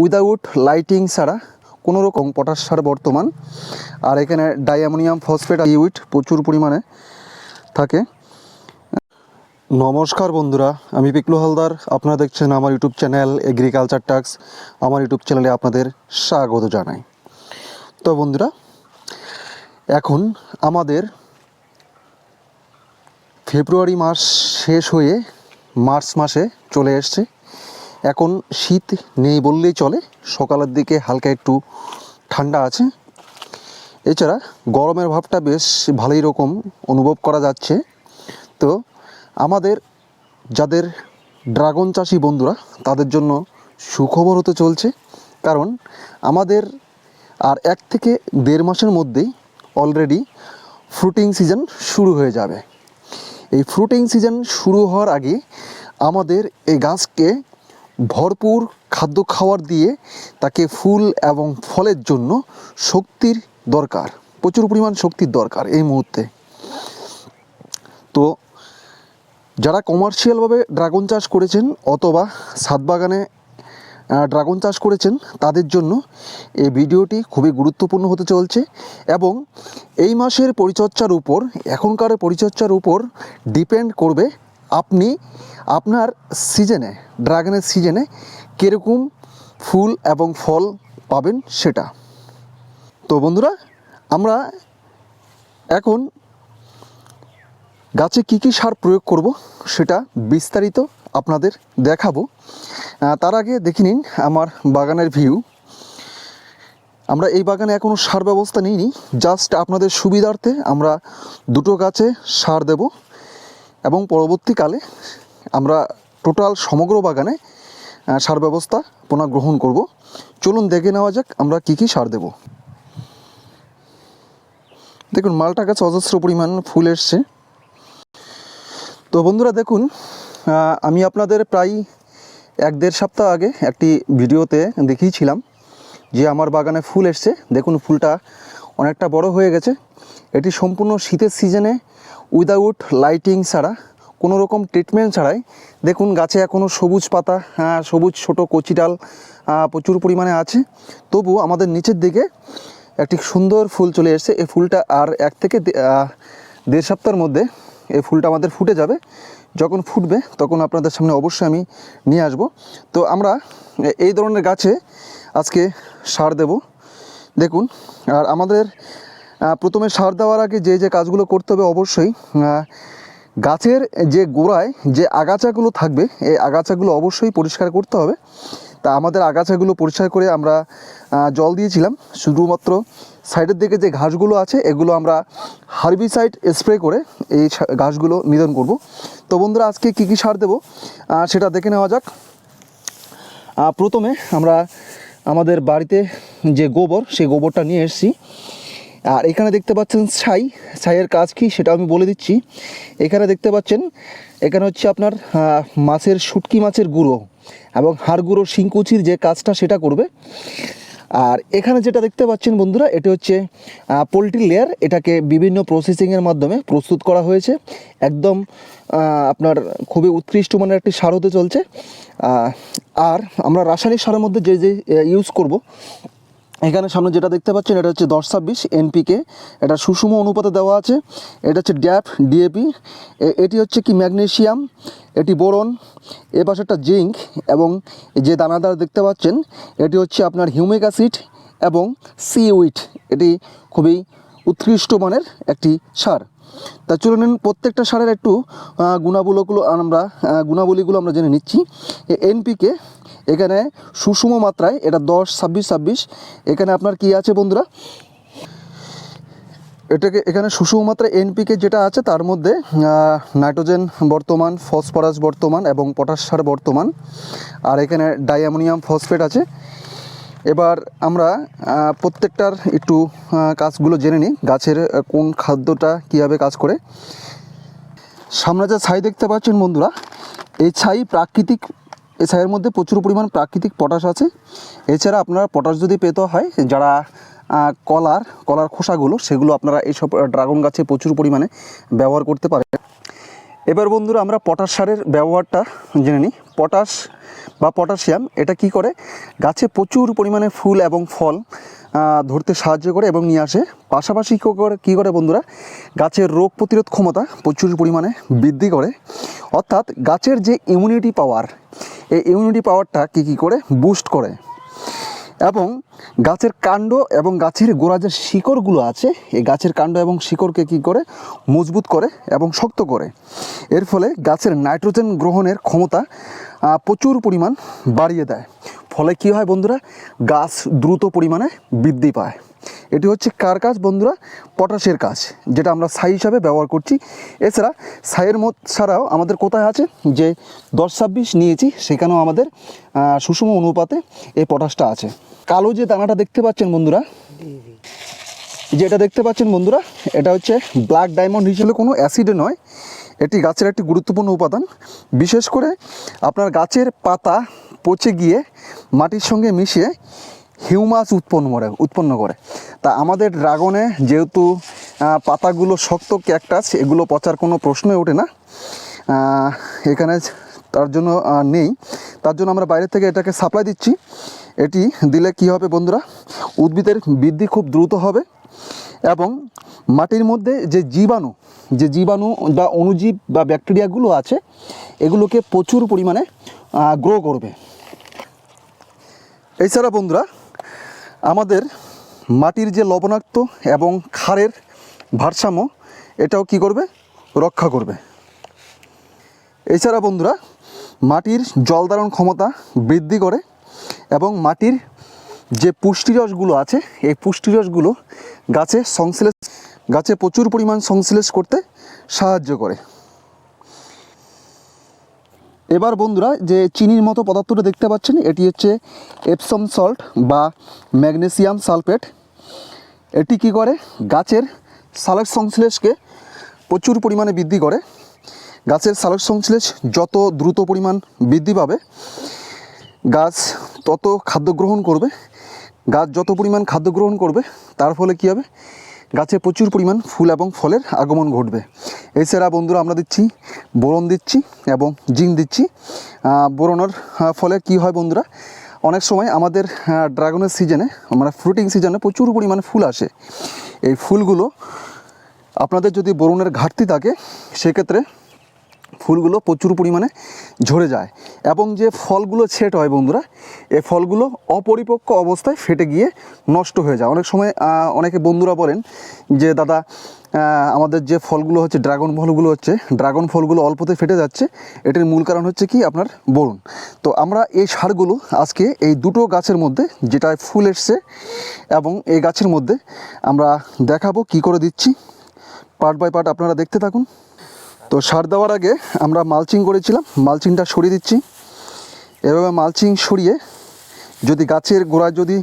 Without lighting ছাড়া কোনো রকম পটাশ সার বর্তমান। আর এখানে ডাইঅ্যামোনিয়াম ফসফেট ইউইট প্রচুর পরিমাণে থাকে। নমস্কার বন্ধুরা, আমি পিকলু হালদার। আপনারা দেখছেন আমার ইউটিউব চ্যানেল এগ্রিকালচার টাক্স আমার ইউটিউব চ্যানেলে আপনাদের স্বাগত জানাই। তো বন্ধুরা, এখন আমাদের ফেব্রুয়ারি মাস শেষ হয়ে মার্চ মাসে চলে এসছে। এখন শীত নেই বললেই চলে। সকালের দিকে হালকা একটু ঠান্ডা আছে। এছাড়া গরমের ভাবটা বেশ ভালোই রকম অনুভব করা যাচ্ছে। তো আমাদের যাদের ড্রাগন চাষি বন্ধুরা, তাদের জন্য সুখবর হতে চলছে। কারণ আমাদের আর এক থেকে দেড় মাসের মধ্যেই অলরেডি ফ্রুটিং সিজন শুরু হয়ে যাবে। এই ফ্রুটিং সিজন শুরু হওয়ার আগে আমাদের এই গাছকে ভরপুর খাদ্য খাওয়ার দিয়ে তাকে ফুল এবং ফলের জন্য শক্তির দরকার, প্রচুর পরিমাণ শক্তির দরকার এই মুহূর্তে। তো যারা কমার্শিয়ালভাবে ড্রাগন চাষ করেছেন অথবা ছাদ বাগানে ড্রাগন চাষ করেছেন, তাদের জন্য এই ভিডিওটি খুবই গুরুত্বপূর্ণ হতে চলছে এবং এই মাসের পরিচর্চার উপর, এখনকার পরিচর্যার উপর ডিপেন্ড করবে আপনি আপনার সিজনে ড্রাগনের সিজনে কীরকম ফুল এবং ফল পাবেন সেটা? তো বন্ধুরা, আমরা এখন গাছে কী কী সার প্রয়োগ করব সেটা বিস্তারিত আপনাদের দেখাবো। তার আগে দেখে নিন আমার বাগানের ভিউ আমরা এই বাগানে এখনও সার ব্যবস্থা নিইনি জাস্ট আপনাদের সুবিধার্থে আমরা দুটো গাছে সার দেব। এবং পরবর্তীকালে আমরা টোটাল সমগ্র বাগানে সার ব্যবস্থা পুনঃ গ্রহণ করব। চলুন দেখে নেওয়া যাক আমরা কী কী সার দেব। দেখুন, মালটা গাছে অজস্র পরিমাণ ফুল এসছে। তো বন্ধুরা, দেখুন আমি আপনাদের প্রায় এক দেড় সপ্তাহ আগে একটি ভিডিওতে দেখিয়েছিলাম যে আমার বাগানে ফুল এসছে। দেখুন, ফুলটা অনেকটা বড় হয়ে গেছে। এটি সম্পূর্ণ শীতের সিজনে উইদাউট লাইটিং ছাড়া, কোনো রকম ট্রিটমেন্ট ছাড়াই, দেখুন গাছে এখনও সবুজ পাতা সবুজ ছোট কচি ডাল প্রচুর পরিমাণে আছে। তবু আমাদের নিচের দিকে একটি সুন্দর ফুল চলে এসেছে। এই ফুলটা আর এক থেকে দেড় সপ্তাহের মধ্যে এই ফুলটা আমাদের ফুটে যাবে। যখন ফুটবে তখন আপনাদের সামনে অবশ্যই আমি নিয়ে আসব। তো আমরা এই ধরনের গাছে আজকে সার দেব। দেখুন, আর আমাদের প্রথমে সার দেওয়ার আগে যে যে কাজগুলো করতে হবে অবশ্যই গাছের যে গোড়ায় যে আগাছাগুলো থাকবে, এই আগাছাগুলো অবশ্যই পরিষ্কার করতে হবে। তা আমাদের আগাছাগুলো পরিষ্কার করে আমরা জল দিয়েছিলাম। শুধুমাত্র সাইডের দিকে যে ঘাসগুলো আছে, এগুলো আমরা হার্বিসাইড স্প্রে করে এই ঘাসগুলো নিধন করব। তো বন্ধুরা, আজকে কী কী সার দেবো? সেটা দেখে নেওয়া যাক। প্রথমে আমরা আমাদের বাড়িতে যে গোবর, সেই গোবরটা নিয়ে এসেছি। আর এখানে দেখতে পাচ্ছেন ছাই। ছাইয়ের কাজ কি সেটা আমি বলে দিচ্ছি। এখানে দেখতে পাচ্ছেন, এখানে হচ্ছে আপনার মাছের শুটকি মাছের গুঁড়ো এবং হাড় গুঁড়ো শিংকুচির যে কাজটা সেটা করবে। আর এখানে যেটা দেখতে পাচ্ছেন বন্ধুরা, এটা হচ্ছে পোলট্রি লেয়ার। এটাকে বিভিন্ন প্রসেসিংয়ের মাধ্যমে প্রস্তুত করা হয়েছে। একদম আপনার খুবই উৎকৃষ্ট মানের একটি সার হতে চলছে। আর আমরা রাসায়নিক সারের মধ্যে যে যে ইউজ করব এখানে সামনে যেটা দেখতে পাচ্ছেন, এটা হচ্ছে দশ ছাব্বিশ এনপিকে। এটা সুষম অনুপাতে দেওয়া আছে। এটা হচ্ছে ড্যাপ ডিএপি। এটি হচ্ছে কি ম্যাগনেসিয়াম এটি বোরন, এ পাশেরটা জিঙ্ক এবং যে দানাদার দেখতে পাচ্ছেন, এটি হচ্ছে আপনার হিউমিক অ্যাসিড এবং সিউইট এটি খুবই উৎকৃষ্ট মানের একটি সার। তা চলুন প্রত্যেকটা সারের একটু গুণাবলীগুলো আমরা গুণাবলীগুলো আমরা জেনে নিচ্ছি। এনপিকে এখানে সুষম মাত্রায়, এটা দশ, ছাব্বিশ ছাব্বিশ। এখানে আপনার কি আছে বন্ধুরা? এটাকে, এখানে সুষম মাত্রায় এনপিকে যেটা আছে, তার মধ্যে নাইট্রোজেন বর্তমান, ফসফরাস বর্তমান এবং পটাশ সার বর্তমান। আর এখানে ডাইঅ্যামোনিয়াম ফসফেট আছে। এবার আমরা প্রত্যেকটার একটু কাজগুলো জেনে নিই, গাছের কোন খাদ্যটা কীভাবে কাজ করে। সামনে যে ছাই দেখতে পাচ্ছেন বন্ধুরা, এই ছাই প্রাকৃতিক এই ছাইয়ের মধ্যে প্রচুর পরিমাণ প্রাকৃতিক পটাশ আছে। এছাড়া আপনারা পটাশ যদি পেতে হয়, যারা কলার কলার খোসাগুলো, সেগুলো আপনারা এইসব ড্রাগন গাছে প্রচুর পরিমাণে ব্যবহার করতে পারেন। এবার বন্ধুরা আমরা পটাশ সারের ব্যবহারটা জেনে নিই। পটাশ বা পটাশিয়াম, এটা কি করে? গাছে প্রচুর পরিমাণে ফুল এবং ফল ধরতে সাহায্য করে এবং নিয়ে আসে। পাশাপাশি কী, করে কী করে বন্ধুরা? গাছের রোগ প্রতিরোধ ক্ষমতা প্রচুর পরিমাণে বৃদ্ধি করে। অর্থাৎ গাছের যে ইমিউনিটি পাওয়ার এই ইমিউনিটি পাওয়ারটা কী কী করে? বুস্ট করে। এবং গাছের কাণ্ড এবং গাছের গোড়া যে শিকড়গুলো আছে, এই গাছের কাণ্ড এবং শিকড়কে কী করে? মজবুত করে এবং শক্ত করে। এর ফলে গাছের নাইট্রোজেন গ্রহণের ক্ষমতা প্রচুর পরিমাণ বাড়িয়ে দেয়। ফলে কী হয় বন্ধুরা? গাছ দ্রুত পরিমাণে বৃদ্ধি পায়। এটি হচ্ছে কার কাজ বন্ধুরা? পটাশের কাজ, যেটা আমরা ছাই হিসাবে ব্যবহার করছি। এছাড়া ছাইয়ের মত ছাড়াও আমাদের কোথায় আছে? যে দশ ছাব্বিশ নিয়েছি, সেখানেও আমাদের সুষম অনুপাতে এই পটাশটা আছে। কালো যে দানাটা দেখতে পাচ্ছেন বন্ধুরা যে এটা দেখতে পাচ্ছেন বন্ধুরা, এটা হচ্ছে ব্ল্যাক ডায়মন্ড হিসেবে কোনো অ্যাসিডে নয়। এটি গাছের একটি গুরুত্বপূর্ণ উপাদান। বিশেষ করে আপনার গাছের পাতা পচে গিয়ে মাটির সঙ্গে মিশিয়ে হিউমাস উৎপন্ন করে উৎপন্ন করে। তা আমাদের ড্রাগনে যেহেতু পাতাগুলো শক্ত ক্যাকটাস, এগুলো পচার কোনো প্রশ্নই ওঠে না। এখানে তার জন্য নেই। তার জন্য আমরা বাইরে থেকে এটাকে সাপ্লাই দিচ্ছি। এটি দিলে কি হবে বন্ধুরা? উদ্ভিদের বৃদ্ধি খুব দ্রুত হবে। এবং মাটির মধ্যে যে জীবাণু যে জীবাণু বা অণুজীব বা ব্যাকটেরিয়াগুলো আছে, এগুলোকে প্রচুর পরিমাণে গ্রো করবে। এছাড়া বন্ধুরা, আমাদের মাটির যে লবণাক্ত এবং ক্ষারের ভারসাম্য, এটাও কি করবে? রক্ষা করবে। এছাড়া বন্ধুরা, মাটির জল ধারণ ক্ষমতা বৃদ্ধি করে এবং মাটির যে পুষ্টিরসগুলো আছে, এই পুষ্টিরসগুলো গাছে সংশ্লেষ, গাছে প্রচুর পরিমাণ সংশ্লেষ করতে সাহায্য করে। এবার বন্ধুরা, যে চিনির মতো পদার্থটা দেখতে পাচ্ছেন, এটি হচ্ছে এপসম সল্ট বা ম্যাগনেসিয়াম সালফেট এটি কি করে? গাছের সালের সংশ্লেষকে প্রচুর পরিমাণে বৃদ্ধি করে। গাছের সালোক সংশ্লেষ যত দ্রুত পরিমাণ বৃদ্ধি পাবে, গাছ তত খাদ্য গ্রহণ করবে। গাছ যত পরিমাণ খাদ্য গ্রহণ করবে, তার ফলে কী হবে? গাছে প্রচুর পরিমাণ ফুল এবং ফলের আগমন ঘটবে। এছাড়া বন্ধুরা আমরা দিচ্ছি বোরন দিচ্ছি এবং জিঙ্ক দিচ্ছি। বোরনের ফলে কি হয় বন্ধুরা? অনেক সময় আমাদের ড্রাগনের সিজনে মানে ফ্রুটিং সিজনে প্রচুর পরিমাণে ফুল আসে। এই ফুলগুলো আপনাদের যদি বোরনের ঘাটতি থাকে, সেক্ষেত্রে ফুলগুলো প্রচুর পরিমাণে ঝরে যায় এবং যে ফলগুলো ছেট হয় বন্ধুরা এই ফলগুলো অপরিপক্ক অবস্থায় ফেটে গিয়ে নষ্ট হয়ে যায়। অনেক সময় অনেকে বন্ধুরা বলেন যে, দাদা আমাদের যে ফলগুলো হচ্ছে, ড্রাগন ফলগুলো হচ্ছে, ড্রাগন ফলগুলো অল্পতে ফেটে যাচ্ছে। এটির মূল কারণ হচ্ছে কি? আপনার বরুণ। তো আমরা এই সারগুলো আজকে এই দুটো গাছের মধ্যে, যেটায় ফুল এসছে এবং এই গাছের মধ্যে আমরা দেখাবো কি করে দিচ্ছি। পার্ট বাই পার্ট আপনারা দেখতে থাকুন। তো সার দেওয়ার আগে আমরা মালচিং করেছিলাম, মালচিংটা সরিয়ে দিচ্ছি। এভাবে মালচিং সরিয়ে যদি গাছের গোড়ায় যদি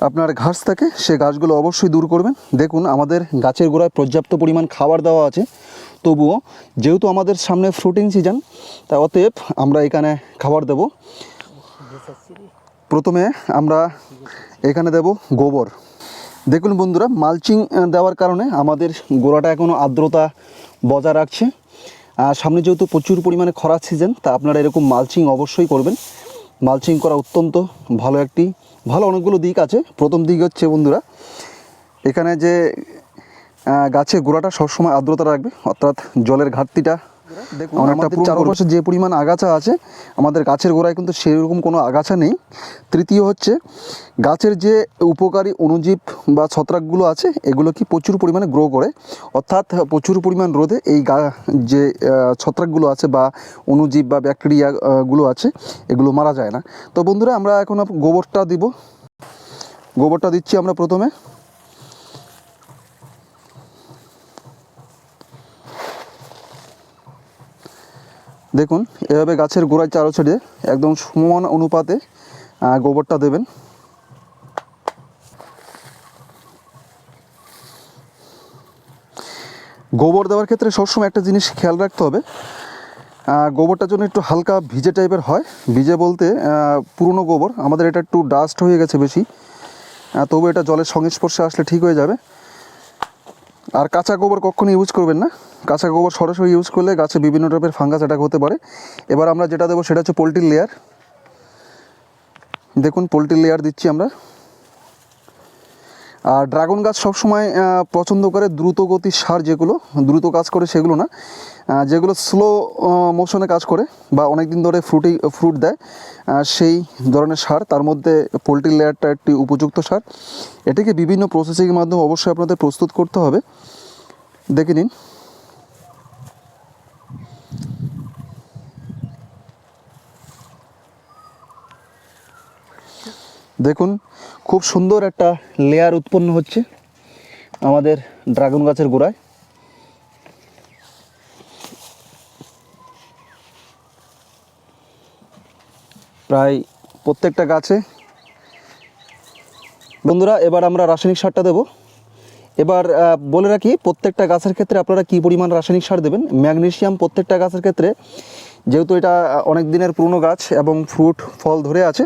আপনার ঘাস থাকে, সে ঘাসগুলো অবশ্যই দূর করবেন। দেখুন, আমাদের গাছের গোড়ায় পর্যাপ্ত পরিমাণ খাবার দেওয়া আছে। তবুও যেহেতু আমাদের সামনে ফ্রুটিং সিজন তা অতএব আমরা এখানে খাবার দেব। প্রথমে আমরা এখানে দেব গোবর। দেখুন বন্ধুরা, মালচিং দেওয়ার কারণে আমাদের গোড়াটা এখনও আর্দ্রতা বজায় রাখছে। আর সামনে যেহেতু প্রচুর পরিমাণে খরার সিজন তা আপনারা এরকম মালচিং অবশ্যই করবেন। মালচিং করা অত্যন্ত ভালো একটি, ভালো অনেকগুলো দিক আছে। প্রথম দিক হচ্ছে বন্ধুরা, এখানে যে গাছে গোড়াটা সবসময় আর্দ্রতা রাখবে, অর্থাৎ জলের ঘাটতিটা দেখুন, আমাদের চারপাশে যে পরিমাণ আগাছা আছে আমাদের গাছের গোড়ায় কিন্তু সেরকম কোনো আগাছা নেই। তৃতীয় হচ্ছে গাছের যে উপকারী অণুজীব বা ছত্রাকগুলো আছে এগুলো কি প্রচুর পরিমাণে গ্রো করে। অর্থাৎ প্রচুর পরিমাণ রোদে এই গা যে ছত্রাকগুলো আছে বা অণুজীব বা ব্যাকটেরিয়া আহ, গুলো আছে এগুলো মারা যায় না। তো বন্ধুরা আমরা এখন গোবরটা দিব। গোবরটা দিচ্ছি আমরা প্রথমে। দেখুন, এভাবে গাছের গোড়ায় চারো ছেড়ে একদম সমান অনুপাতে গোবরটা দেবেন। গোবর দেওয়ার ক্ষেত্রে সবসময় একটা জিনিস খেয়াল রাখতে হবে। গোবরটার জন্য একটু হালকা ভিজে টাইপের হয়। ভিজে বলতে পুরনো গোবর। আমাদের এটা একটু ডাস্ট হয়ে গেছে বেশি। তবু এটা জলের সংস্পর্শে আসলে ঠিক হয়ে যাবে। আর কাঁচা গোবর কখনো ইউজ করবেন না। কাঁচা গোবর সরাসরি ইউজ করলে গাছে বিভিন্ন টাইপের ফাঙ্গাস অ্যাটাক হতে পারে। এবার আমরা যেটা দেবো সেটা হচ্ছে পোলট্রির লেয়ার দেখুন, পোলট্রির লেয়ার দিচ্ছি আমরা। আর ড্রাগন গাছ সবসময় পছন্দ করে দ্রুত গতির সার যেগুলো, দ্রুত কাজ করে সেগুলো না। যেগুলো স্লো মোশনে কাজ করে বা অনেক দিন ধরে ফ্রুটি ফ্রুট দেয় সেই ধরনের সার, তার মধ্যে পোলট্রি লেয়ারটা একটি উপযুক্ত সার। এটিকে বিভিন্ন প্রসেসিংয়ের মাধ্যমে অবশ্যই আপনাদের প্রস্তুত করতে হবে। দেখে নিন। দেখুন, খুব সুন্দর একটা লেয়ার উৎপন্ন হচ্ছে আমাদের ড্রাগন গাছের গোড়ায়। প্রায় প্রত্যেকটা গাছে। বন্ধুরা, এবার আমরা রাসায়নিক সারটা দেব। এবার বলে রাখি, প্রত্যেকটা গাছের ক্ষেত্রে আপনারা কী পরিমাণ রাসায়নিক সার দেবেন? ম্যাগনেশিয়াম প্রত্যেকটা গাছের ক্ষেত্রে, যেহেতু এটা অনেক দিনের পুরনো গাছ এবং ফ্রুট, ফল ধরে আছে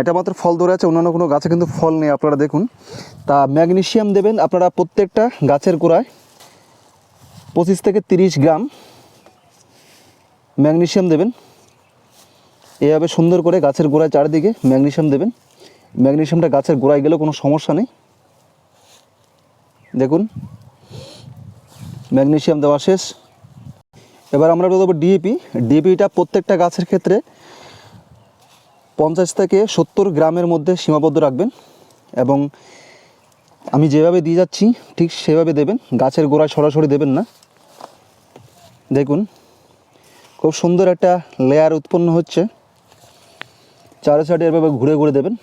এটা মাত্র ফল ধরে আছে, অন্যান্য কোনো গাছে কিন্তু ফল নেই, আপনারা দেখুন। তা ম্যাগনেশিয়াম দেবেন আপনারা প্রত্যেকটা গাছের গোড়ায় পঁচিশ থেকে তিরিশ গ্রাম ম্যাগনেশিয়াম দেবেন। এভাবে সুন্দর করে গাছের গোড়ায় চারিদিকে ম্যাগনেশিয়াম দেবেন। ম্যাগনেশিয়ামটা গাছের গোড়ায় গেলেও কোনো সমস্যা নেই। দেখুন, ম্যাগনেশিয়াম দেওয়া শেষ। এবার আমরা দেবো ডিএপি ডিএপিটা প্রত্যেকটা গাছের ক্ষেত্রে পঞ্চাশ থেকে সত্তর গ্রামের মধ্যে সীমাবদ্ধ রাখবেন এবং আমি যেভাবে দিয়ে যাচ্ছি, ঠিক সেভাবে দেবেন। গাছের গোড়ায় সরাসরি দেবেন না। দেখুন, খুব সুন্দর একটা লেয়ার উৎপন্ন হচ্ছে। চারে সাইডে এভাবে ঘুরে ঘুরে দেবেন।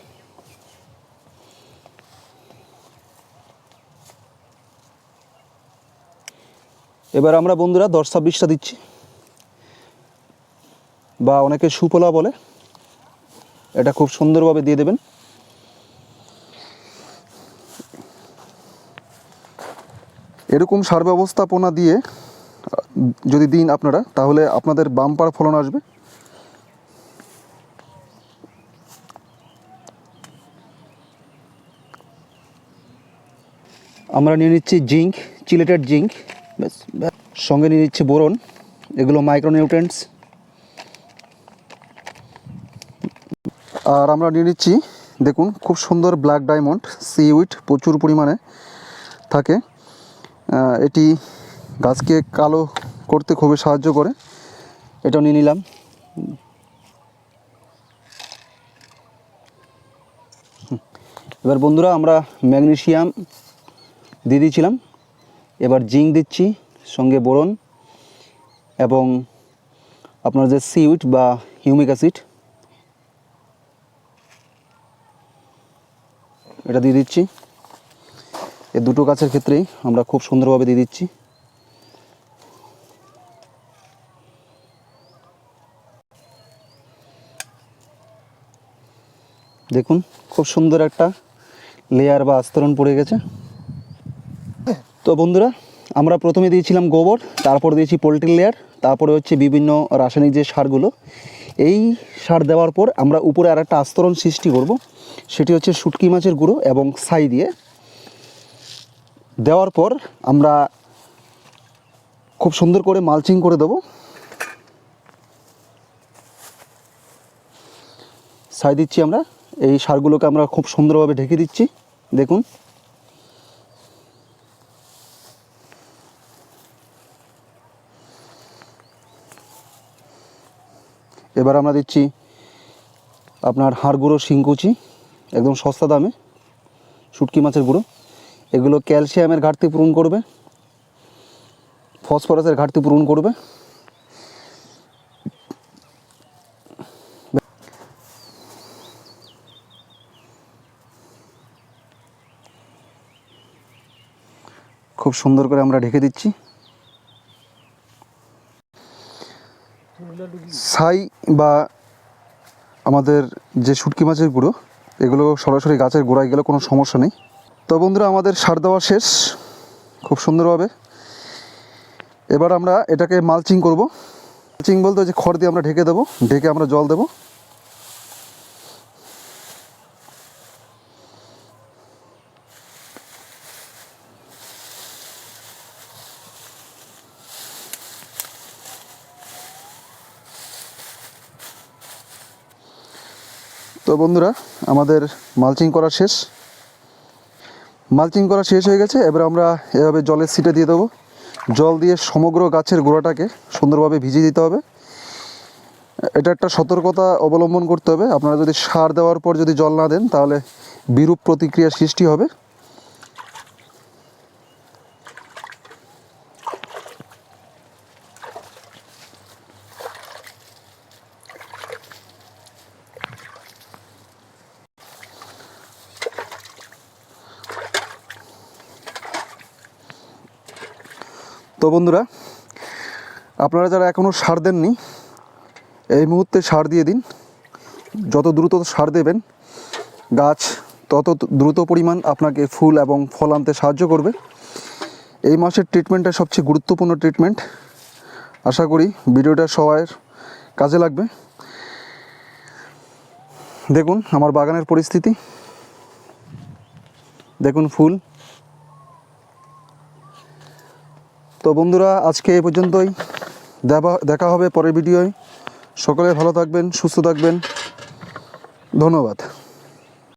এবার আমরা বন্ধুরা দশ ছাব্বিশটা দিচ্ছি। বা অনেকে সুফলা বলে, এটা খুব সুন্দরভাবে দিয়ে দেবেন। এরকম সার ব্যবস্থাপনা দিয়ে যদি দিন আপনারা, তাহলে আপনাদের বাম্পার ফলন আসবে। আমরা নিয়ে নিচ্ছি জিঙ্ক, চিলেটেড জিঙ্ক, ব্যাস। সঙ্গে নিয়ে নিচ্ছি বোরন, এগুলো মাইক্রোনিউট্রেন্টস আর আমরা নিয়ে নিচ্ছি, দেখুন, খুব সুন্দর ব্ল্যাক ডায়মন্ড সি উইট প্রচুর পরিমাণে থাকে। এটি গাছকে কালো করতে খুবই সাহায্য করে। এটাও নিয়ে নিলাম। এবার বন্ধুরা, আমরা ম্যাগনেসিয়াম দিয়ে দিয়েছিলাম এবার জিঙ্ক দিচ্ছি, সঙ্গে বোরন এবং আপনার যে সিউইড বা হিউমিক অ্যাসিড, এটা দিয়ে দিচ্ছি। এ দুটো গাছের ক্ষেত্রেই আমরা খুব সুন্দরভাবে দিয়ে দিচ্ছি। দেখুন, খুব সুন্দর একটা লেয়ার বা আস্তরণ পড়ে গেছে। তো বন্ধুরা, আমরা প্রথমে দিয়েছিলাম গোবর, তারপর দিয়েছি পোলট্রি লেয়ার তারপরে হচ্ছে বিভিন্ন রাসায়নিক যে সারগুলো। এই সার দেওয়ার পর আমরা উপরে আর একটা আস্তরণ সৃষ্টি করব, সেটি হচ্ছে শুটকি মাছের গুঁড়ো এবং ছাই দিয়ে। দেওয়ার পর আমরা খুব সুন্দর করে মালচিং করে দেবো। ছাই দিচ্ছি আমরা, এই সারগুলোকে আমরা খুব সুন্দরভাবে ঢেকে দিচ্ছি, দেখুন। এবার আমরা দিচ্ছি আপনার হাড় গুঁড়ো শিংকুচি, একদম সস্তা দামে, শুটকি মাছের গুঁড়ো। এগুলো ক্যালসিয়ামের ঘাটতি পূরণ করবে, ফসফরাসের ঘাটতি পূরণ করবে। খুব সুন্দর করে আমরা ঢেকে দিচ্ছি। ছাই বা আমাদের যে শুটকি মাছের গুঁড়ো, এগুলো সরাসরি গাছের গোড়ায় গেলে কোনো সমস্যা নেই। তো বন্ধুরা, আমাদের সার দেওয়া শেষ, খুব সুন্দরভাবে। এবার আমরা এটাকে মালচিং করব। মালচিং বলতে যে খড় দিয়ে আমরা ঢেকে দেবো, ঢেকে আমরা জল দেবো। তো বন্ধুরা, আমাদের মালচিং করা শেষ। মালচিং করা শেষ হয়ে গেছে, এবার আমরা এভাবে জলের সিটে দিয়ে দেবো। জল দিয়ে সমগ্র গাছের গোড়াটাকে সুন্দরভাবে ভিজিয়ে দিতে হবে। এটা একটা সতর্কতা অবলম্বন করতে হবে। আপনারা যদি সার দেওয়ার পর যদি জল না দেন, তাহলে বিরূপ প্রতিক্রিয়া সৃষ্টি হবে। তো বন্ধুরা, আপনারা যারা এখনও সার দেননি, এই মুহূর্তে সার দিয়ে দিন। যত দ্রুত সার দেবেন, গাছ তত দ্রুত পরিমাণ আপনাকে ফুল এবং ফল আনতে সাহায্য করবে। এই মাসের ট্রিটমেন্টটা সবচেয়ে গুরুত্বপূর্ণ ট্রিটমেন্ট আশা করি ভিডিওটা সবার কাজে লাগবে। দেখুন আমার বাগানের পরিস্থিতি। দেখুন ফুল। তো বন্ধুরা, আজকে এ পর্যন্তই। দেখা দেখা হবে পরের ভিডিওয়। সকলে ভালো থাকবেন, সুস্থ থাকবেন। ধন্যবাদ।